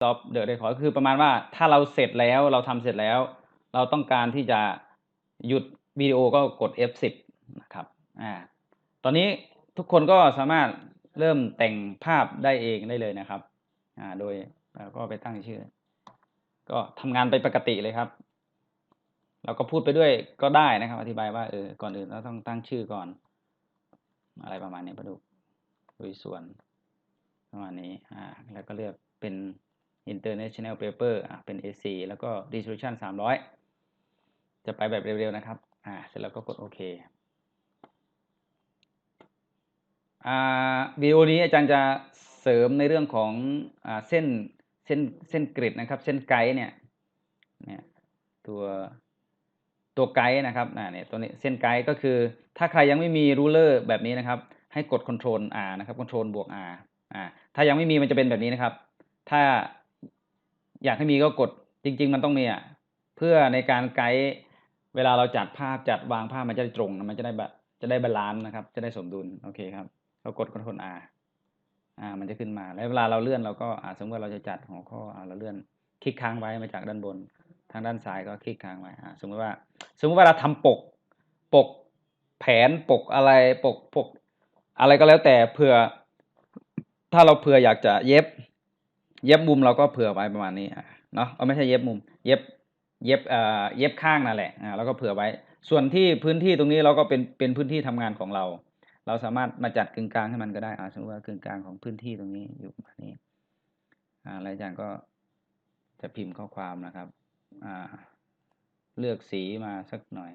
stop the record คือประมาณว่าถ้าเราเสร็จแล้วเราทำเสร็จแล้ว เราต้องการที่จะหยุดวิดีโอก็กด F10 นะครับอ่าตอนนี้ทุกคนก็สามารถเริ่มแต่งภาพได้เองได้เลยนะครับอ่าโดยเราก็ไปตั้งชื่อ ก็ทำงานไปปกติเลยครับ เราก็พูดไปด้วยก็ได้นะครับ อธิบายว่าเออก่อนอื่นเราต้องตั้งชื่อก่อน อะไรประมาณนี้ประดุกโดยส่วนประมาณนี้อ่าแล้วก็เลือกเป็น international paper อ่าเป็น A4 แล้วก็ resolution 300 จะไปแบบเร็วๆนะครับ อ่า เสร็จแล้วก็กดโอเค อ่าวิดีโอนี้อาจารย์จะเสริมในเรื่องของอ่าเส้นเส้นเส้นกริดนะครับ เส้นไกด์เนี่ย เนี่ยตัวตัวไกด์นะครับอ่าเนี่ยตัวนี้เส้นไกด์ก็คือ ถ้าใครยังไม่มีรูเลอร์แบบนี้นะครับ ให้กด Ctrl R นะครับ Ctrl บวก R อ่า ถ้ายังไม่มีมันจะเป็นแบบนี้นะครับ ถ้า อยากให้มีก็กดจริง ๆ มันต้องมีอะเพื่อในการไกด์เวลาเราจัดภาพจัดวางภาพมันจะได้ตรงมันจะได้แบบจะได้บาลานซ์นะครับ จะได้สมดุลโอเคครับเรากด Ctrl R อ่ามันจะขึ้นมาแล้วเวลาเราเลื่อนเราก็อ่าสมมติว่าเราจะจัดหัวข้ออ่าเราเลื่อนคลิกค้างไว้มาจากด้านบน ทางด้านซ้ายก็คลิกค้างไว้อ่าสมมติว่า สมมติว่าเราทำปกปกแผนปกอะไรปกปกอะไรก็แล้วแต่เผื่อ ถ้าเราเผื่ออยากจะเย็บ เย็บมุมเราก็เผื่อไว้ประมาณนี้เนาะเอาไม่ใช่เย็บมุม เย็บเย็บเอ่อเย็บข้างนั่นแหละอ่าแล้วก็เผื่อไว้ ส่วนที่พื้นที่ตรงนี้เราก็เป็นเป็นพื้นที่ทำงานของเรา เราสามารถมาจัดกึ่งกลางให้มันก็ได้อ่าสมมติว่ากึ่งกลางของพื้นที่ตรงนี้อยู่ประมาณนี้อ่าแล้วอาจารย์ก็จะพิมพ์ข้อความนะครับอ่าเลือกสีมาสักหน่อย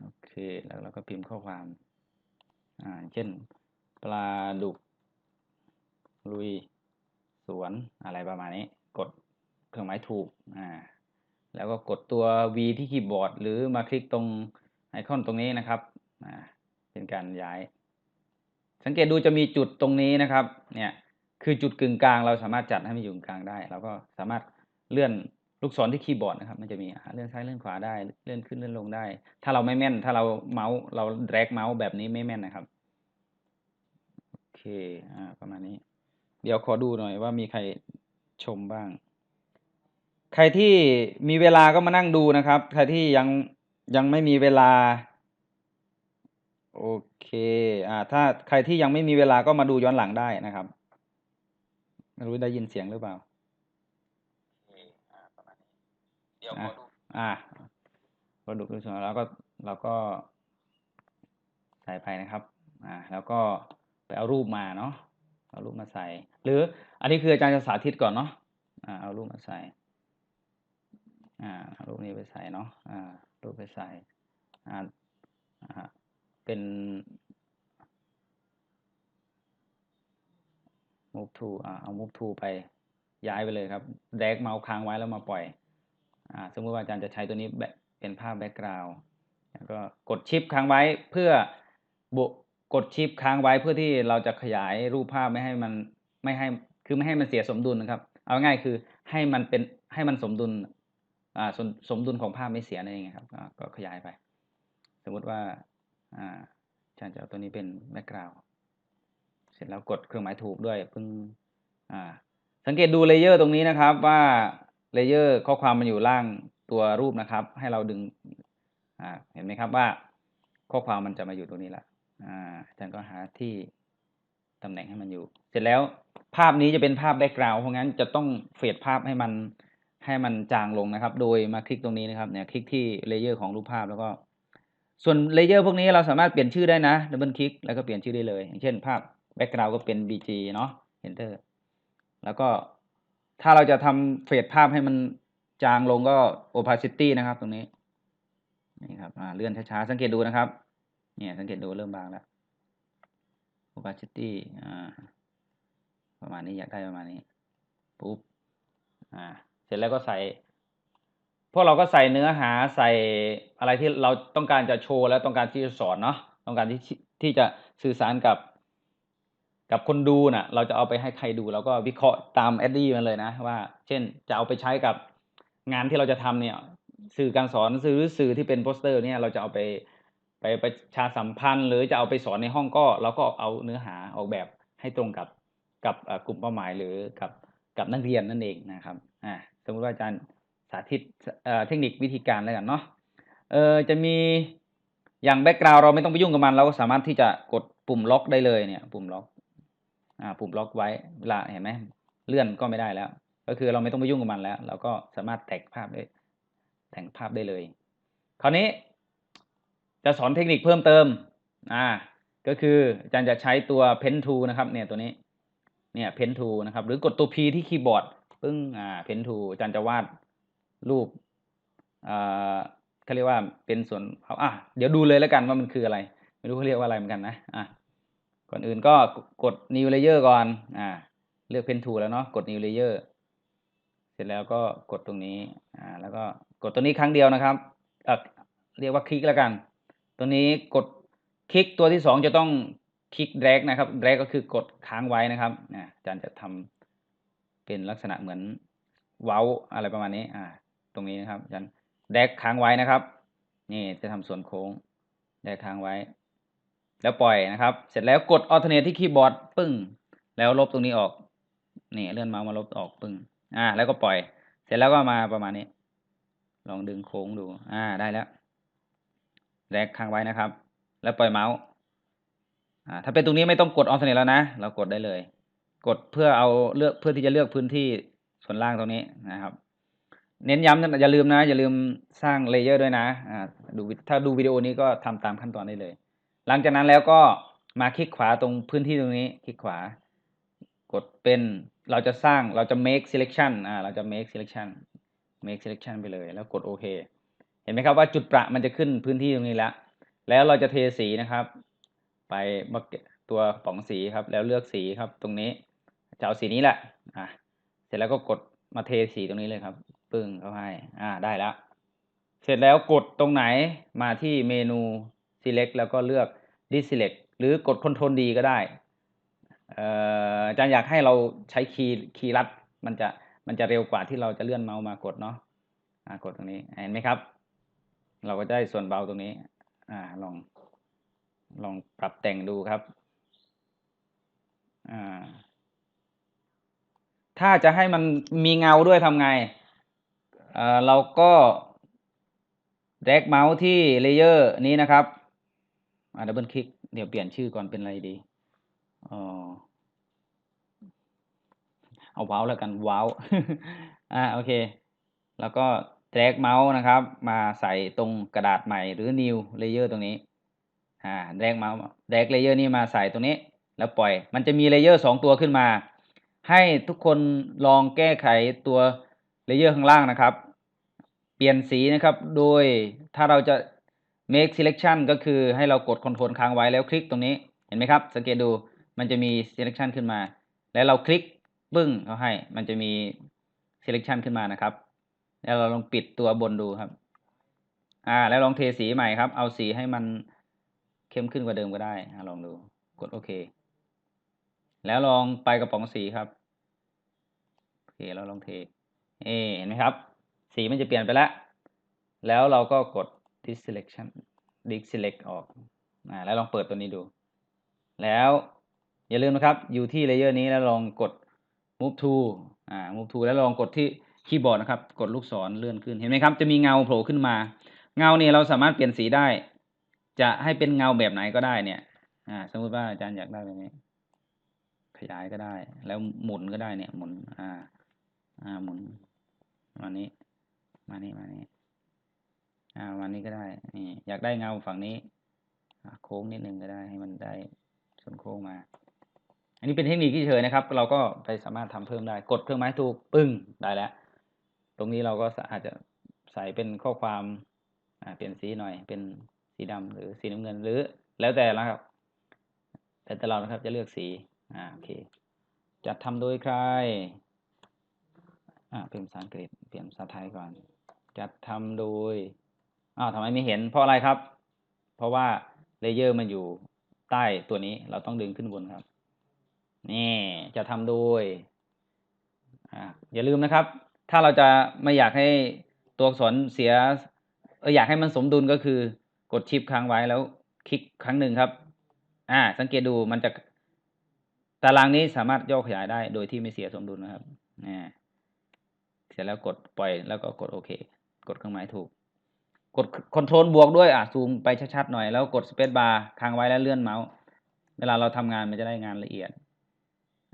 โอเคแล้วเราก็พิมพ์ข้อความอ่าเช่นปลาดุก ลุย สวนอะไรประมาณนี้ กดเครื่องหมายถูกอ่าแล้วก็กดตัว V ที่คีย์บอร์ด หรือมาคลิกตรงไอคอนตรงนี้นะครับอ่าเป็นการย้าย สังเกตดูจะมีจุดตรงนี้นะครับ เนี่ยคือจุดกึ่งกลางเราสามารถจัดให้มันอยู่กลางได้ เราก็สามารถเลื่อนลูกศรที่คีย์บอร์ดนะครับ มันจะมีเลื่อนซ้ายเลื่อนขวาได้ เลื่อนขึ้นเลื่อนลงได้ ถ้าเราไม่แม่น ถ้าเราเมาส์เราแดกเมาส์แบบนี้ไม่แม่นนะครับ โอเค อ่า ประมาณนี้ เดี๋ยวขอดูหน่อยว่ามีใครชมบ้าง ใครที่มีเวลาก็มานั่งดูนะครับ ใครที่ยังยังไม่มีเวลา โอเค อ่า ถ้าใครที่ยังไม่มีเวลาก็มาดูย้อนหลังได้นะครับ ไม่รู้ได้ยินเสียงหรือเปล่าเดี๋ยวขอะอดูอ่าพอดูดูส่วนแล้วก็เราก็ใส่ไปนะครับ อ่า แล้วก็ไปเอารูปมาเนาะ เอารูปมาใส่ หรืออันนี้คืออาจารย์จะสาธิตก่อนเนาะอ่าเอารูปมาใส่อ่าเอารูปนี้ไปใส่เนาะอ่ารูปไปใส่อ่าอ่าเป็น move to อ่าเอา move to ไปย้ายไปเลยครับแดกเมาส์ค้างไว้แล้วมาปล่อยอ่าสมมติว่าอาจารย์จะใช้ตัวนี้เป็นภาพแบ็กกราวด์แล้วก็กดชิปค้างไว้เพื่อบุ กดชิปค้างไว้เพื่อที่เราจะขยายรูปภาพไม่ให้มันไม่ให้คือไม่ให้มันเสียสมดุลนะครับ เอาง่ายคือให้มันเป็นให้มันสมดุลอ่าสมสมดุลของภาพไม่เสียนั่นเองครับก็ขยายไป สมมติว่าอ่าอาจารย์จะเอาตัวนี้เป็นแบ็กกราวเสร็จแล้วกดเครื่องหมายถูกด้วยเพิ่งอ่าสังเกตดูเลเยอร์ตรงนี้นะครับว่าเลเยอร์ข้อความมันอยู่ล่างตัวรูปนะครับ ให้เราดึงอ่าเห็นไหมครับว่าข้อความมันจะมาอยู่ตรงนี้แหละ อาจารย์ก็หาที่ตำแหน่งให้มันอยู่ เสร็จแล้วภาพนี้จะเป็นภาพแบ็กกราวด์เพราะงั้นจะต้องเฟดภาพให้มันให้มันจางลงนะครับ โดยมาคลิกตรงนี้นะครับเนี่ยคลิกที่เลเยอร์ของรูปภาพแล้วก็ ส่วนเลเยอร์พวกนี้เราสามารถเปลี่ยนชื่อได้นะดับเบิลคลิกแล้วก็เปลี่ยนชื่อได้เลย อย่างเช่นภาพแบ็กกราวด์ก็เป็น bg เนาะ enter แล้วก็ถ้าเราจะทำเฟดภาพให้มันจางลงก็ opacity นะครับตรงนี้นี่ครับเลื่อนช้าๆ สังเกตดูนะครับ เนี่ยสังเกตดูเริ่มบางแล้ว opacity อ่าประมาณนี้อยากได้ประมาณนี้ปุ๊บอ่าเสร็จแล้วก็ใส่พวกเราก็ใส่เนื้อหาใส่อะไรที่เราต้องการจะโชว์แล้วต้องการที่จะสอนเนาะต้องการที่ที่จะสื่อสารกับกับคนดูน่ะ เราจะเอาไปให้ใครดูเราก็วิเคราะห์ตามแอดดี้มันเลยนะว่า เช่นจะเอาไปใช้กับงานที่เราจะทำเนี่ย สื่อการสอนสื่อหรือสื่อที่เป็นโปสเตอร์เนี่ยเราจะเอาไป ไปประชาสัมพันธ์ หรือจะเอาไปสอนในห้องก็เราก็เอาเนื้อหาออกแบบให้ตรงกับกับกลุ่มเป้าหมายหรือกับกับนักเรียนนั่นเองนะครับอ่าสมมติว่าอาจารย์สาธิตเทคนิควิธีการแล้วกันเนาะเออจะมีอย่างแบ็กกราวเราไม่ต้องไปยุ่งกับมัน เราก็สามารถที่จะกดปุ่มล็อกได้เลยเนี่ยปุ่มล็อกอ่าปุ่มล็อกไว้เวลาเห็นไหมเลื่อนก็ไม่ได้แล้ว ก็คือเราไม่ต้องไปยุ่งกับมันแล้ว เราก็สามารถแต่งภาพได้แต่งภาพได้เลย คราวนี้ จะสอนเทคนิคเพิ่มเติม อ่า ก็คืออาจารย์จะใช้ตัว Pen Tool นะครับ เนี่ยตัวนี้ เนี่ย Pen Tool นะครับ หรือกดตัว P ที่คีย์บอร์ด ปึ้ง อ่า Pen Tool อาจารย์จะวาดรูป อ่าเขาเรียกว่าเป็นส่วนเอาอะ เดี๋ยวดูเลยแล้วกันว่ามันคืออะไร ไม่รู้เขาเรียกว่าอะไรเหมือนกันนะ อะ ก่อนอื่นก็กด New Layer ก่อน อ่า เลือก Pen Tool แล้วเนาะ กด New Layer เสร็จแล้วก็กดตรงนี้ อ่า แล้วก็กดตัวนี้ครั้งเดียวนะครับเอ่อเรียกว่าคลิกแล้วกัน ตัวนี้กดคลิกตัวที่สองจะต้องคลิก drag นะครับ drag ก็คือกดค้างไว้นะครับนะอาจารย์จะทำเป็นลักษณะเหมือนเว้าอะไรประมาณนี้ อ่า ตรงนี้นะครับอาจารย์ drag ค้างไว้นะครับ นี่จะทำส่วนโค้ง drag ค้างไว้ แล้วปล่อยนะครับ เสร็จแล้วกด alternate ที่คีย์บอร์ดปึ้ง แล้วลบตรงนี้ออกนี่เลื่อนเมาส์มาลบออกปึ้ง อ่า แล้วก็ปล่อย เสร็จแล้วก็มาประมาณนี้ ลองดึงโค้งดู อ่า ได้แล้ว แรกค้างไว้นะครับ แล้วปล่อยเมาส์ถ้าเป็นตรงนี้ไม่ต้องกด alternate แล้วนะ เรากดได้เลย กดเพื่อเอาเลือกเพื่อที่จะเลือกพื้นที่ส่วนล่างตรงนี้นะครับ เน้นย้ำนะอย่าลืมนะ อย่าลืมสร้างเลเยอร์ด้วยนะดูถ้าดูวิดีโอนี้ก็ทำตามขั้นตอนได้เลย หลังจากนั้นแล้วก็มาคลิกขวาตรงพื้นที่ตรงนี้ คลิกขวา กดเป็นเราจะสร้างเราจะ make selection อ่าเราจะ make selection make selection ไปเลย แล้วกดโอเค เห็นไหมครับว่าจุดประมันจะขึ้นพื้นที่ตรงนี้แล้ว แล้วเราจะเทสีนะครับ ไปมาตัวป๋องสีครับ แล้วเลือกสีครับตรงนี้จะเอาสีนี้แหละอะเสร็จแล้วก็กดมาเทสีตรงนี้เลยครับ ปึ้งเข้าให้อ่าได้แล้ว เสร็จแล้วกดตรงไหนมาที่เมนู select แล้วก็เลือก deselect หรือกด Ctrl D ก็ได้เอ่ออาจารย์อยากให้เราใช้คีย์คีย์ลัดมันจะมันจะเร็วกว่าที่เราจะเลื่อนเมาส์มากดเนาะอ่ากดตรงนี้เห็นไหมครับ เราก็ได้ส่วนเบาตรงนี้ อ่า ลอง ลองปรับแต่งดูครับ อ่า ถ้าจะให้มันมีเงาด้วยทำไง เอ่อ เราก็ drag เมาส์ที่เลเยอร์นี้นะครับอ่าดับเบิลคลิก เดี๋ยวเปลี่ยนชื่อก่อนเป็นอะไรดีอ๋อเอาว้าวแล้วกันว้าว อ่า โอเค แล้วก็ drag เมาส์นะครับ มาใส่ตรงกระดาษใหม่หรือ new layer ตรงนี้อ่า drag เมาส์ drag layer นี้มาใส่ตรงนี้ แล้วปล่อย มันจะมีเลเยอร์สองตัวขึ้นมา ให้ทุกคนลองแก้ไขตัวเลเยอร์ข้างล่างนะครับ เปลี่ยนสีนะครับ โดยถ้าเราจะ make selection ก็คือให้เรากด Ctrl ค้างไว้แล้วคลิกตรงนี้ เห็นไหมครับ สังเกตดู มันจะมี selection ขึ้นมา แล้วเราคลิกปึ้งเขาให้ มันจะมี selection ขึ้นมานะครับ แล้วเราลองปิดตัวบนดูครับ อ่า แล้วลองเทสีใหม่ครับ เอาสีให้มันเข้มขึ้นกว่าเดิมก็ได้ลองดูกดโอเค แล้วลองไปกระป๋องสีครับโอเคแล้วลองเท เอเห็นไหมครับ สีมันจะเปลี่ยนไปแล้ว แล้วเราก็กด deselection deselect ออกอ่าแล้วลองเปิดตัวนี้ดู แล้วอย่าลืมนะครับ อยู่ที่เลเยอร์นี้แล้วลองกด move to อ่า move to แล้วลองกดที่ คีย์บอร์ดนะครับ กดลูกศรเลื่อนขึ้นเห็นไหมครับ จะมีเงาโผล่ขึ้นมา เงาเนี่ยเราสามารถเปลี่ยนสีได้ จะให้เป็นเงาแบบไหนก็ได้เนี่ย อ่า สมมุติว่าอาจารย์อยากได้แบบนี้ ขยายก็ได้ แล้วหมุนก็ได้เนี่ย หมุน อ่า อ่า หมุนมานี้ มานี้มานี้อ่ามานี้ก็ได้ นี่ อยากได้เงาฝั่งนี้โค้งนิดนึงก็ได้ให้มันได้ส่วนโค้งมา อันนี้เป็นเทคนิคที่เฉยนะครับ เราก็ไปสามารถทำเพิ่มได้ กดเครื่องไม้ถูกปึ้งได้แล้ว ตรงนี้เราก็อาจจะใส่เป็นข้อความเปลี่ยนสีหน่อย เป็นสีดำหรือสีน้ำเงินหรือ แล้วแต่ละครับ แต่แต่เรานะครับจะเลือกสีอ่าโอเคจัดทำโดยใครอ่าเป็นภาษาอังกฤษเปลี่ยนภาษาไทยก่อน จัดทำโดยอ้าวทำไมไม่เห็นเพราะอะไรครับ เพราะว่าเลเยอร์มันอยู่ใต้ตัวนี้เราต้องดึงขึ้นบนครับ นี่จะทำโดยอ่าอย่าลืมนะครับ ถ้าเราจะไม่อยากให้ตัวอักษรเสียเอออยากให้มันสมดุลก็คือกดชิปค้างไว้แล้วคลิกครั้งหนึ่งครับ อ่า สังเกตดูมันจะตารางนี้สามารถย่อขยายได้โดยที่ไม่เสียสมดุลนะครับอ่าเสร็จแล้วกดปล่อยแล้วก็กดโอเค กดเครื่องหมายถูก กดคอนโทรลบวกด้วยอะซูมไปชัดๆหน่อยแล้วกดสเปซบาร์ค้างไว้แล้วเลื่อนเมาส์เวลาเราทำงานมันจะได้งานละเอียด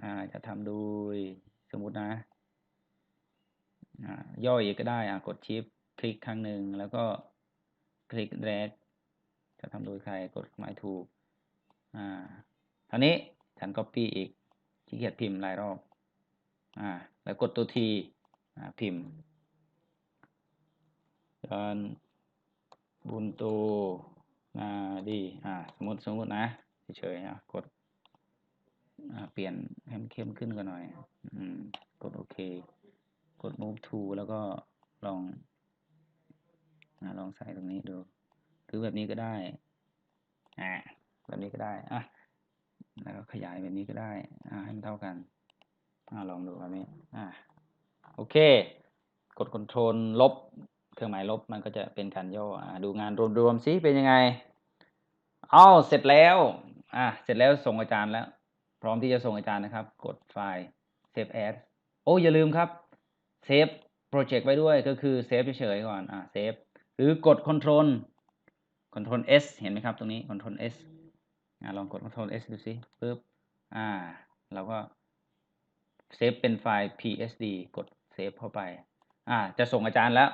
อ่า จะทำโดยสมมุตินะ ย่ออีกก็ได้กดชิปคลิกครั้งหนึ่งแล้วก็คลิกแดกจะทำโดยใครกดหมายถูกอ่าครานี้ฉัน copy อีกขี้เกียจพิมพ์หลายรอบอ่าแล้วกดตัวทีอ่าพิมพ์จอนบุนตูนาดีอ่าสมมติสมมตินะเฉยๆอะกดอ่าเปลี่ยนให้มันเข้มขึ้นกันหน่อย อืม กดโอเค กด move to แล้วก็ลองอลองใส่ตรงนี้ดู หรือแบบนี้ก็ได้อ่าแบบนี้ก็ได้อะแล้วก็ขยายแบบนี้ก็ได้อ่าให้มันเท่ากันอ่าลองดูแบบนี้อ่าโอเค กด Ctrl ลบ เครื่องหมายลบมันก็จะเป็นการย่ออ่าดูงานรวมๆซิเป็นยังไงเอาเสร็จแล้วอ่าเสร็จแล้วส่งอาจารย์แล้ว พร้อมที่จะส่งอาจารย์นะครับ กดไฟล์ save as โอ้อย่าลืมครับ เซฟโปรเจกต์ไว้ด้วยก็คือเซฟเฉยๆก่อนอ่าเซฟหรือกด Ctrl Ctrl S เห็นไหมครับตรงนี้ Ctrl S อ่าลองกด Ctrl S ดูสิปึ๊บอ่าเราก็เซฟเป็นไฟล์ PSD กดเซฟเข้าไปอ่าจะส่งอาจารย์แล้ว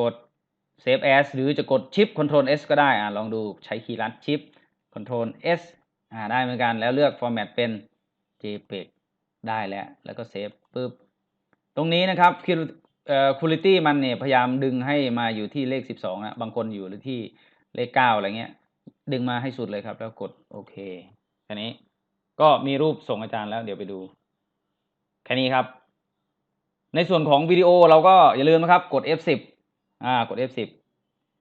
กด Save as หรือจะกด Shift Ctrl S ก็ได้อ่าลองดูใช้คีย์ลัด Shift Ctrl S อ่าได้เหมือนกันแล้วเลือก Format เป็น JPEG ได้แล้ว แล้วก็เซฟปึ๊บ ตรงนี้นะครับคือคุณลิตี้มันเนี่ยพยายามดึงให้มาอยู่ที่เลข 12นะบางคนอยู่หรือที่เลข 9 อะไรเงี้ย ดึงมาให้สุดเลยครับ แล้วกดโอเคแค่นี้ก็มีรูปส่งอาจารย์แล้วเดี๋ยวไปดู แค่นี้ครับ ในส่วนของวิดีโอเราก็อย่าลืมนะครับ กด F10 อ่ากด F10